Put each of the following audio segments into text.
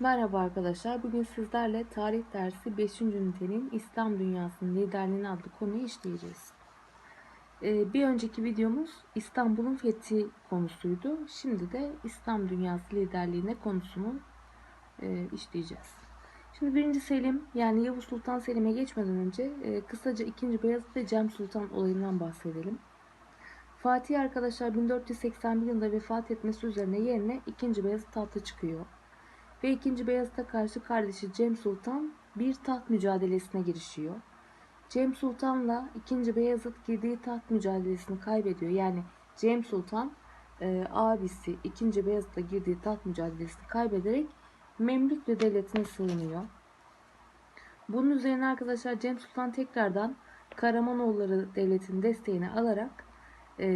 Merhaba arkadaşlar. Bugün sizlerle tarih dersi 5. ünitenin İslam dünyasının liderliğini adlı konuyu işleyeceğiz. Ee, bir önceki videomuz İstanbul'un fethi konusuydu. Şimdi de İslam dünyası liderliğine konusunu e, işleyeceğiz. Şimdi 1. Selim yani Yavuz Sultan Selim'e geçmeden önce e, kısaca 2. Beyazıt ve Cem Sultan olayından bahsedelim. Fatih arkadaşlar 1481 yılında vefat etmesi üzerine yerine 2. Beyazıt tahta çıkıyor ve 2. Beyazıt'a karşı kardeşi Cem Sultan bir taht mücadelesine girişiyor. Cem Sultan'la 2. Beyazıt girdiği taht mücadelesini kaybediyor. Yani Cem Sultan e, abisi 2. Beyazıt'la girdiği taht mücadelesini kaybederek Memlüklü devletine sığınıyor. Bunun üzerine arkadaşlar Cem Sultan tekrardan Karamanoğulları devletinin desteğini alarak e,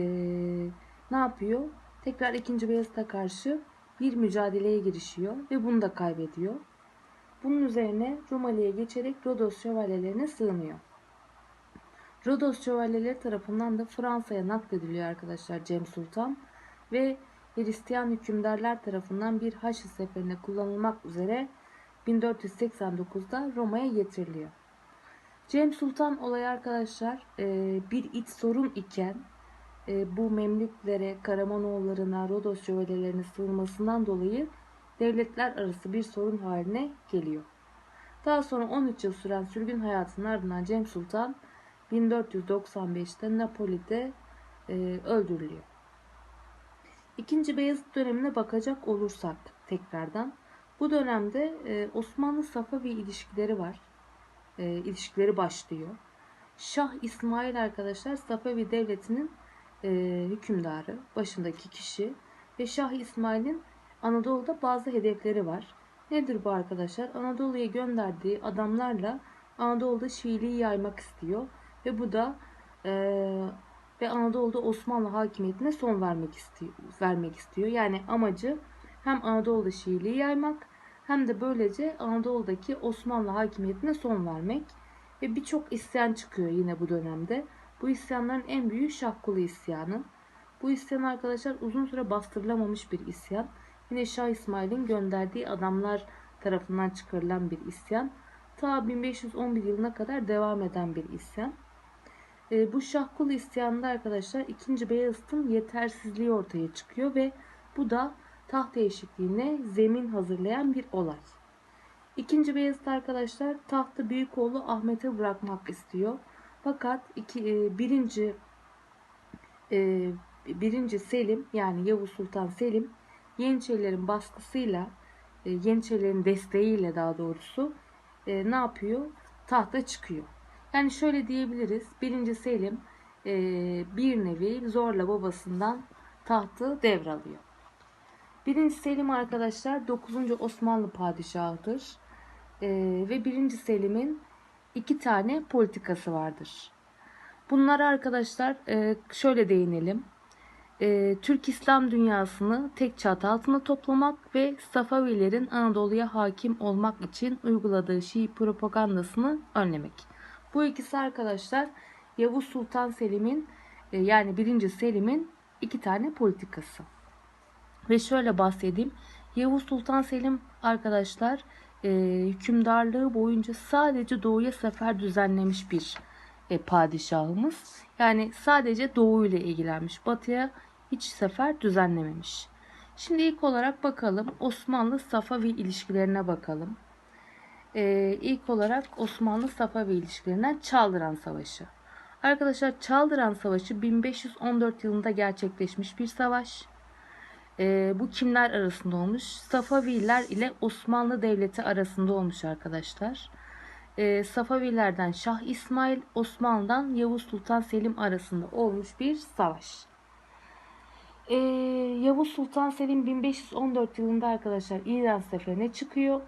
ne yapıyor? Tekrar 2. Beyazıt'a karşı bir mücadeleye girişiyor ve bunu da kaybediyor. Bunun üzerine Rumeli'ye geçerek Rodos şövalyelerine sığınıyor. Rodos şövalyeleri tarafından da Fransa'ya naklediliyor arkadaşlar Cem Sultan ve Hristiyan hükümdarlar tarafından bir Haçlı seferine kullanılmak üzere 1489'da Roma'ya getiriliyor. Cem Sultan olayı arkadaşlar bir iç sorun iken e, bu Memlüklere, Karamanoğullarına, Rodos şövalyelerine sığınmasından dolayı devletler arası bir sorun haline geliyor. Daha sonra 13 yıl süren sürgün hayatının ardından Cem Sultan 1495'te Napoli'de e, öldürülüyor. İkinci Beyazıt dönemine bakacak olursak tekrardan bu dönemde e, Osmanlı Safavi ilişkileri var. E, ilişkileri başlıyor. Şah İsmail arkadaşlar Safavi devletinin e, hükümdarı, başındaki kişi ve Şah İsmail'in Anadolu'da bazı hedefleri var. Nedir bu arkadaşlar? Anadolu'ya gönderdiği adamlarla Anadolu'da Şiiliği yaymak istiyor ve bu da e, ve Anadolu'da Osmanlı hakimiyetine son vermek istiyor, vermek istiyor. Yani amacı hem Anadolu'da Şiiliği yaymak hem de böylece Anadolu'daki Osmanlı hakimiyetine son vermek ve birçok isyan çıkıyor yine bu dönemde. Bu isyanların en büyüğü Şahkulu isyanı. Bu isyan arkadaşlar uzun süre bastırılamamış bir isyan. Yine Şah İsmail'in gönderdiği adamlar tarafından çıkarılan bir isyan. Ta 1511 yılına kadar devam eden bir isyan. E, bu Şahkulu isyanında arkadaşlar 2. Beyazıt'ın yetersizliği ortaya çıkıyor ve bu da taht değişikliğine zemin hazırlayan bir olay. İkinci Beyazıt arkadaşlar tahtı büyük oğlu Ahmet'e bırakmak istiyor. Fakat iki, e, birinci e, birinci Selim yani Yavuz Sultan Selim Yeniçerilerin baskısıyla e, Yeniçerilerin desteğiyle daha doğrusu e, ne yapıyor? Tahta çıkıyor. Yani şöyle diyebiliriz. Birinci Selim e, bir nevi zorla babasından tahtı devralıyor. Birinci Selim arkadaşlar 9. Osmanlı padişahıdır. E, ve birinci Selim'in iki tane politikası vardır. Bunlar arkadaşlar e, şöyle değinelim. E, Türk İslam dünyasını tek çatı altında toplamak ve Safavilerin Anadolu'ya hakim olmak için uyguladığı Şii propagandasını önlemek. Bu ikisi arkadaşlar Yavuz Sultan Selim'in e, yani 1. Selim'in iki tane politikası. Ve şöyle bahsedeyim. Yavuz Sultan Selim arkadaşlar e, hükümdarlığı boyunca sadece doğuya sefer düzenlemiş bir e, padişahımız. Yani sadece doğu ile ilgilenmiş. Batıya hiç sefer düzenlememiş. Şimdi ilk olarak bakalım Osmanlı Safavi ilişkilerine bakalım. Ee, ilk olarak Osmanlı Safavi ilişkilerinden Çaldıran Savaşı. Arkadaşlar Çaldıran Savaşı 1514 yılında gerçekleşmiş bir savaş. Ee, bu kimler arasında olmuş? Safaviler ile Osmanlı Devleti arasında olmuş arkadaşlar. Ee, Safavilerden Şah İsmail, Osmanlı'dan Yavuz Sultan Selim arasında olmuş bir savaş. Ee, Yavuz Sultan Selim 1514 yılında arkadaşlar İran seferine çıkıyor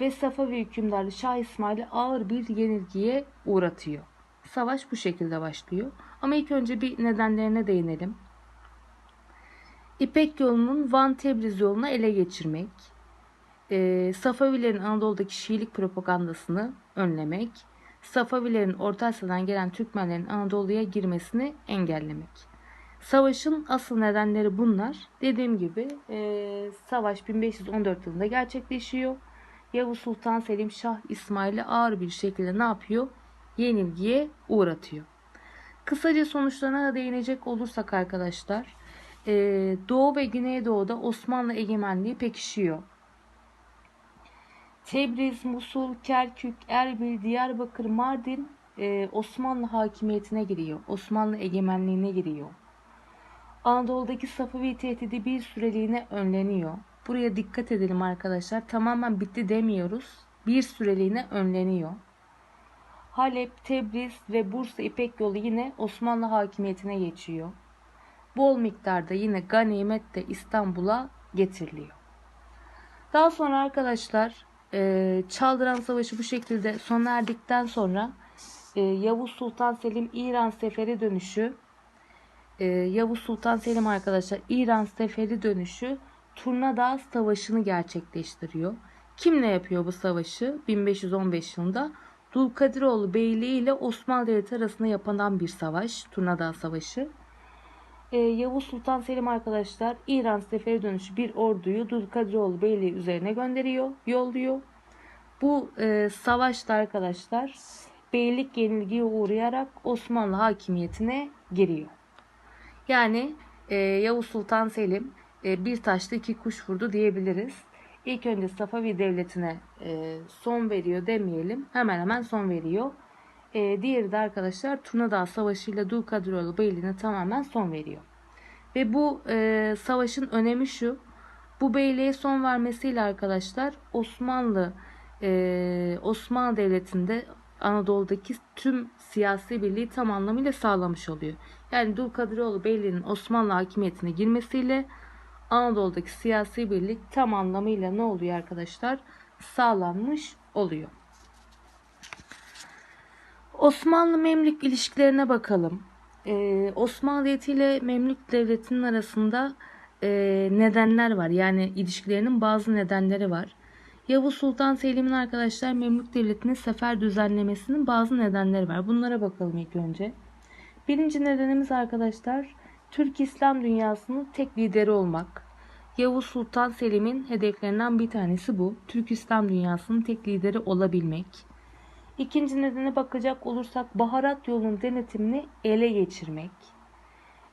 ve Safavi hükümdarı Şah İsmail'i ağır bir yenilgiye uğratıyor. Savaş bu şekilde başlıyor. Ama ilk önce bir nedenlerine değinelim. İpek yolunun Van Tebriz yoluna ele geçirmek, e, Safavilerin Anadolu'daki Şiilik propagandasını önlemek, Safavilerin Orta Asya'dan gelen Türkmenlerin Anadolu'ya girmesini engellemek. Savaşın asıl nedenleri bunlar. Dediğim gibi e, savaş 1514 yılında gerçekleşiyor. Yavuz Sultan Selim Şah İsmail'i ağır bir şekilde ne yapıyor? Yenilgiye uğratıyor. Kısaca sonuçlarına değinecek olursak arkadaşlar, e, Doğu ve Güneydoğu'da Osmanlı egemenliği pekişiyor. Tebriz, Musul, Kerkük, Erbil, Diyarbakır, Mardin e, Osmanlı hakimiyetine giriyor. Osmanlı egemenliğine giriyor. Anadolu'daki Safavi tehdidi bir süreliğine önleniyor. Buraya dikkat edelim arkadaşlar. Tamamen bitti demiyoruz. Bir süreliğine önleniyor. Halep, Tebriz ve Bursa İpek yolu yine Osmanlı hakimiyetine geçiyor. Bol miktarda yine ganimet de İstanbul'a getiriliyor. Daha sonra arkadaşlar e, Çaldıran Savaşı bu şekilde sona erdikten sonra e, Yavuz Sultan Selim İran seferi dönüşü e, Yavuz Sultan Selim arkadaşlar İran seferi dönüşü Turnadağ Savaşı'nı gerçekleştiriyor. Kimle yapıyor bu savaşı? 1515 yılında Dulkadiroğlu Beyliği ile Osmanlı Devleti arasında yapılan bir savaş. Turnadağ Savaşı. Ee, Yavuz Sultan Selim arkadaşlar İran seferi dönüşü bir orduyu Dulkadiroğlu Beyliği üzerine gönderiyor, yolluyor. Bu e, savaşta arkadaşlar beylik yenilgiye uğrayarak Osmanlı hakimiyetine giriyor. Yani e, Yavuz Sultan Selim e, bir taşla iki kuş vurdu diyebiliriz. İlk önce Safavi Devleti'ne e, son veriyor demeyelim. Hemen hemen son veriyor. E, diğeri de arkadaşlar Turnadağ Savaşı ile Dulkadiroğlu Beyliği'ne tamamen son veriyor. Ve bu e, savaşın önemi şu. Bu beyliğe son vermesiyle arkadaşlar Osmanlı e, Osmanlı Devleti'nde Anadolu'daki tüm siyasi birliği tam anlamıyla sağlamış oluyor. Yani Dulkadiroğlu Beyliği'nin Osmanlı hakimiyetine girmesiyle Anadolu'daki siyasi birlik tam anlamıyla ne oluyor arkadaşlar? Sağlanmış oluyor. Osmanlı Memlük ilişkilerine bakalım. Ee, Osmanlı Devleti ile Memlük Devleti'nin arasında e, nedenler var. Yani ilişkilerinin bazı nedenleri var. Yavuz Sultan Selim'in arkadaşlar Memlük Devleti'ne sefer düzenlemesinin bazı nedenleri var. Bunlara bakalım ilk önce. Birinci nedenimiz arkadaşlar Türk İslam dünyasının tek lideri olmak. Yavuz Sultan Selim'in hedeflerinden bir tanesi bu. Türk İslam dünyasının tek lideri olabilmek. İkinci nedene bakacak olursak baharat yolunun denetimini ele geçirmek.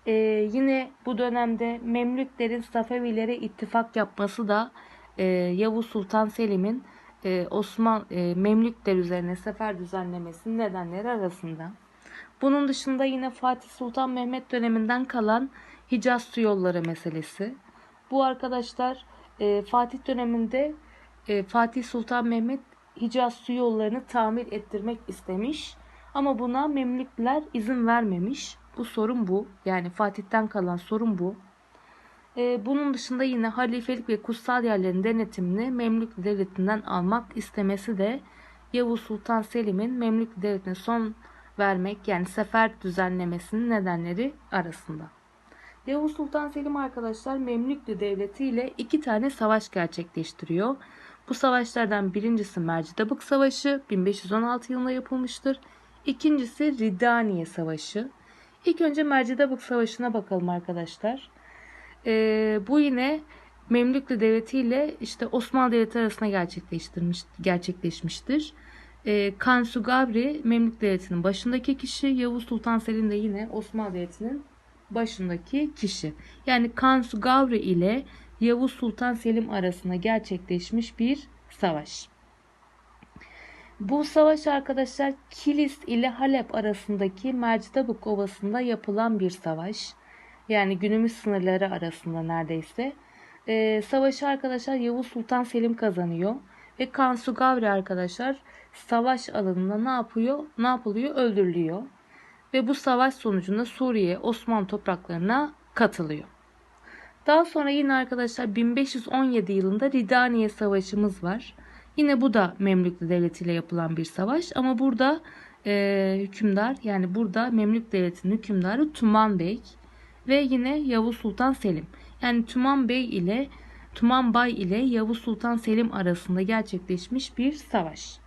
Ee, yine bu dönemde Memlüklerin Safevilere ittifak yapması da e, Yavuz Sultan Selim'in e, Osman e, Memlükler üzerine sefer düzenlemesinin nedenleri arasında. Bunun dışında yine Fatih Sultan Mehmet döneminden kalan Hicaz su yolları meselesi. Bu arkadaşlar e, Fatih döneminde e, Fatih Sultan Mehmet Hicaz su yollarını tamir ettirmek istemiş. Ama buna Memlükler izin vermemiş. Bu sorun bu. Yani Fatih'ten kalan sorun bu. E, bunun dışında yine halifelik ve kutsal yerlerin denetimini Memlük Devleti'nden almak istemesi de Yavuz Sultan Selim'in Memlük Devleti'ne son vermek yani sefer düzenlemesinin nedenleri arasında. Yavuz Sultan Selim arkadaşlar Memlüklü Devleti ile iki tane savaş gerçekleştiriyor. Bu savaşlardan birincisi Mercidabık Savaşı 1516 yılında yapılmıştır. İkincisi Ridaniye Savaşı. İlk önce Mercidabık Savaşı'na bakalım arkadaşlar. Ee, bu yine Memlüklü Devleti ile işte Osmanlı Devleti arasında gerçekleştirmiş, gerçekleşmiştir. E, Kansu Gabri Memlük Devleti'nin başındaki kişi, Yavuz Sultan Selim de yine Osmanlı Devleti'nin başındaki kişi. Yani Kansu Gavri ile Yavuz Sultan Selim arasında gerçekleşmiş bir savaş. Bu savaş arkadaşlar Kilis ile Halep arasındaki Mercidabık Ovası'nda yapılan bir savaş. Yani günümüz sınırları arasında neredeyse. Ee, savaşı arkadaşlar Yavuz Sultan Selim kazanıyor. Ve Kansu Gavri arkadaşlar savaş alanında ne yapıyor? Ne yapılıyor? Öldürülüyor. Ve bu savaş sonucunda Suriye Osmanlı topraklarına katılıyor. Daha sonra yine arkadaşlar 1517 yılında Ridaniye Savaşımız var. Yine bu da Memlüklü Devleti ile yapılan bir savaş ama burada e, hükümdar yani burada Memlük Devleti'nin hükümdarı Tuman Bey ve yine Yavuz Sultan Selim. Yani Tuman Bey ile Tuman Bay ile Yavuz Sultan Selim arasında gerçekleşmiş bir savaş.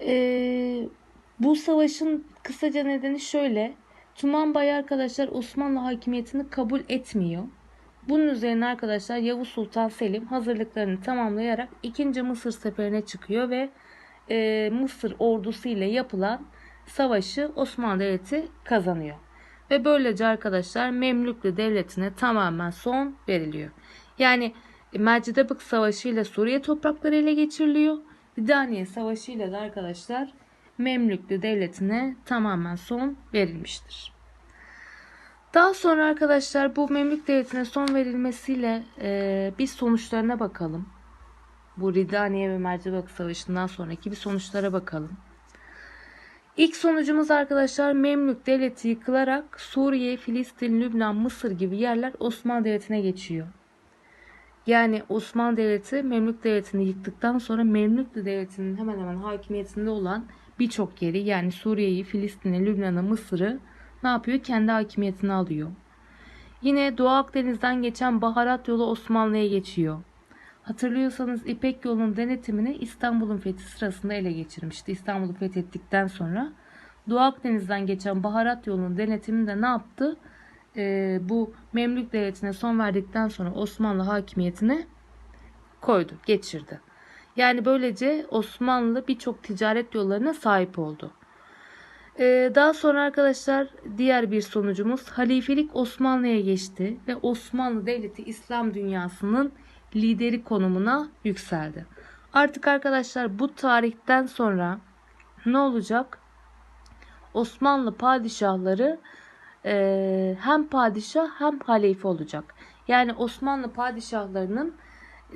Ee, bu savaşın kısaca nedeni şöyle. Tuman Bey arkadaşlar Osmanlı hakimiyetini kabul etmiyor. Bunun üzerine arkadaşlar Yavuz Sultan Selim hazırlıklarını tamamlayarak 2. Mısır seferine çıkıyor ve e, Mısır ordusu ile yapılan savaşı Osmanlı Devleti kazanıyor. Ve böylece arkadaşlar Memlüklü Devleti'ne tamamen son veriliyor. Yani Mercidebık Savaşı ile Suriye toprakları ele geçiriliyor. Vidaniye Savaşı ile de arkadaşlar Memlüklü Devleti'ne tamamen son verilmiştir. Daha sonra arkadaşlar bu Memlük Devleti'ne son verilmesiyle e, bir sonuçlarına bakalım. Bu Ridaniye ve Mercibak Savaşı'ndan sonraki bir sonuçlara bakalım. İlk sonucumuz arkadaşlar Memlük Devleti yıkılarak Suriye, Filistin, Lübnan, Mısır gibi yerler Osmanlı Devleti'ne geçiyor. Yani Osmanlı Devleti Memlük Devleti'ni yıktıktan sonra Memlüklü Devleti'nin hemen hemen hakimiyetinde olan birçok yeri yani Suriye'yi, Filistin'i, Lübnan'ı, Mısır'ı ne yapıyor? Kendi hakimiyetine alıyor. Yine Doğu Akdeniz'den geçen baharat yolu Osmanlı'ya geçiyor. Hatırlıyorsanız İpek yolunun denetimini İstanbul'un fethi sırasında ele geçirmişti. İstanbul'u fethettikten sonra Doğu Akdeniz'den geçen baharat yolunun denetimini de ne yaptı? Ee, bu Memlük Devleti'ne son verdikten sonra Osmanlı hakimiyetine koydu, geçirdi. Yani böylece Osmanlı birçok ticaret yollarına sahip oldu. Ee, daha sonra arkadaşlar diğer bir sonucumuz halifelik Osmanlı'ya geçti ve Osmanlı Devleti İslam dünyasının lideri konumuna yükseldi. Artık arkadaşlar bu tarihten sonra ne olacak? Osmanlı padişahları e, hem padişah hem halife olacak. Yani Osmanlı padişahlarının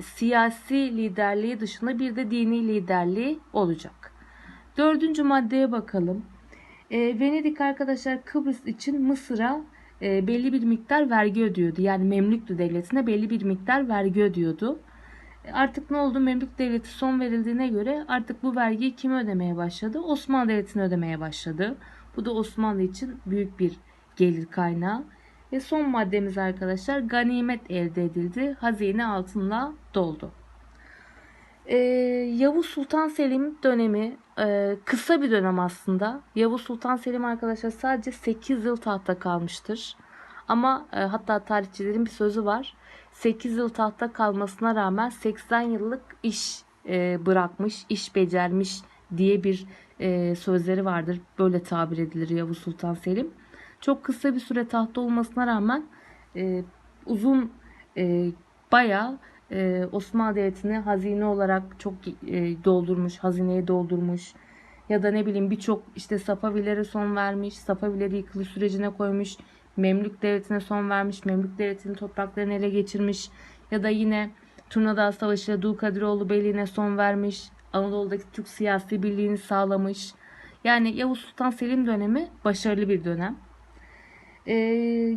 siyasi liderliği dışında bir de dini liderliği olacak. Dördüncü maddeye bakalım. E, Venedik arkadaşlar Kıbrıs için Mısır'a e, belli bir miktar vergi ödüyordu. Yani Memlüklü Devleti'ne belli bir miktar vergi ödüyordu. E, artık ne oldu? Memlük Devleti son verildiğine göre artık bu vergiyi kim ödemeye başladı? Osmanlı Devleti'ne ödemeye başladı. Bu da Osmanlı için büyük bir gelir kaynağı. Ve son maddemiz arkadaşlar ganimet elde edildi. Hazine altınla doldu. Ee, Yavuz Sultan Selim dönemi e, kısa bir dönem aslında. Yavuz Sultan Selim arkadaşlar sadece 8 yıl tahta kalmıştır. Ama e, hatta tarihçilerin bir sözü var. 8 yıl tahta kalmasına rağmen 80 yıllık iş e, bırakmış, iş becermiş diye bir e, sözleri vardır. Böyle tabir edilir Yavuz Sultan Selim. Çok kısa bir süre tahta olmasına rağmen e, uzun e, bayağı e, Osmanlı Devleti'ni hazine olarak çok e, doldurmuş, hazineyi doldurmuş ya da ne bileyim birçok işte Safavilere son vermiş, Safavileri yıkılış sürecine koymuş, Memlük Devleti'ne son vermiş, Memlük Devleti'nin topraklarını ele geçirmiş ya da yine Turnadağ Savaşı ile Dulkadiroğlu Beyliği'ne son vermiş, Anadolu'daki Türk siyasi birliğini sağlamış. Yani Yavuz Sultan Selim dönemi başarılı bir dönem. Ee,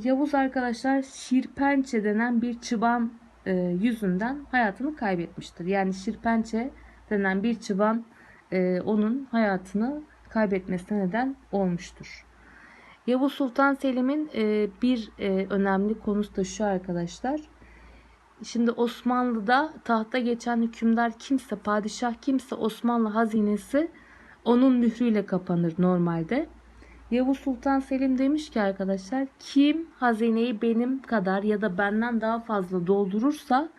Yavuz arkadaşlar Şirpençe denen bir çıban e, yüzünden hayatını kaybetmiştir. Yani Şirpençe denen bir çıban e, onun hayatını kaybetmesine neden olmuştur. Yavuz Sultan Selim'in e, bir e, önemli konusu da şu arkadaşlar. Şimdi Osmanlı'da tahta geçen hükümdar kimse, padişah kimse Osmanlı hazinesi onun mührüyle kapanır normalde. Yavuz Sultan Selim demiş ki arkadaşlar kim hazineyi benim kadar ya da benden daha fazla doldurursa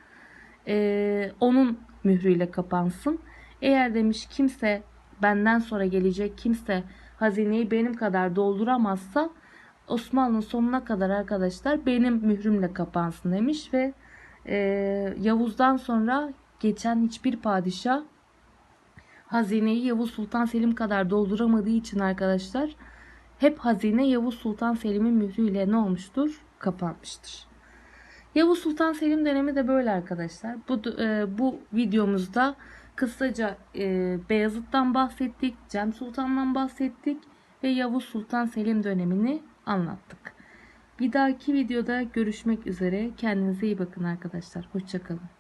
e, onun mührüyle kapansın. Eğer demiş kimse benden sonra gelecek kimse hazineyi benim kadar dolduramazsa Osmanlı'nın sonuna kadar arkadaşlar benim mührümle kapansın demiş ve e, Yavuz'dan sonra geçen hiçbir padişah hazineyi Yavuz Sultan Selim kadar dolduramadığı için arkadaşlar hep hazine Yavuz Sultan Selim'in mührüyle ne olmuştur? Kapanmıştır. Yavuz Sultan Selim dönemi de böyle arkadaşlar. Bu, e, bu videomuzda kısaca e, Beyazıt'tan bahsettik, Cem Sultan'dan bahsettik ve Yavuz Sultan Selim dönemini anlattık. Bir dahaki videoda görüşmek üzere. Kendinize iyi bakın arkadaşlar. Hoşçakalın.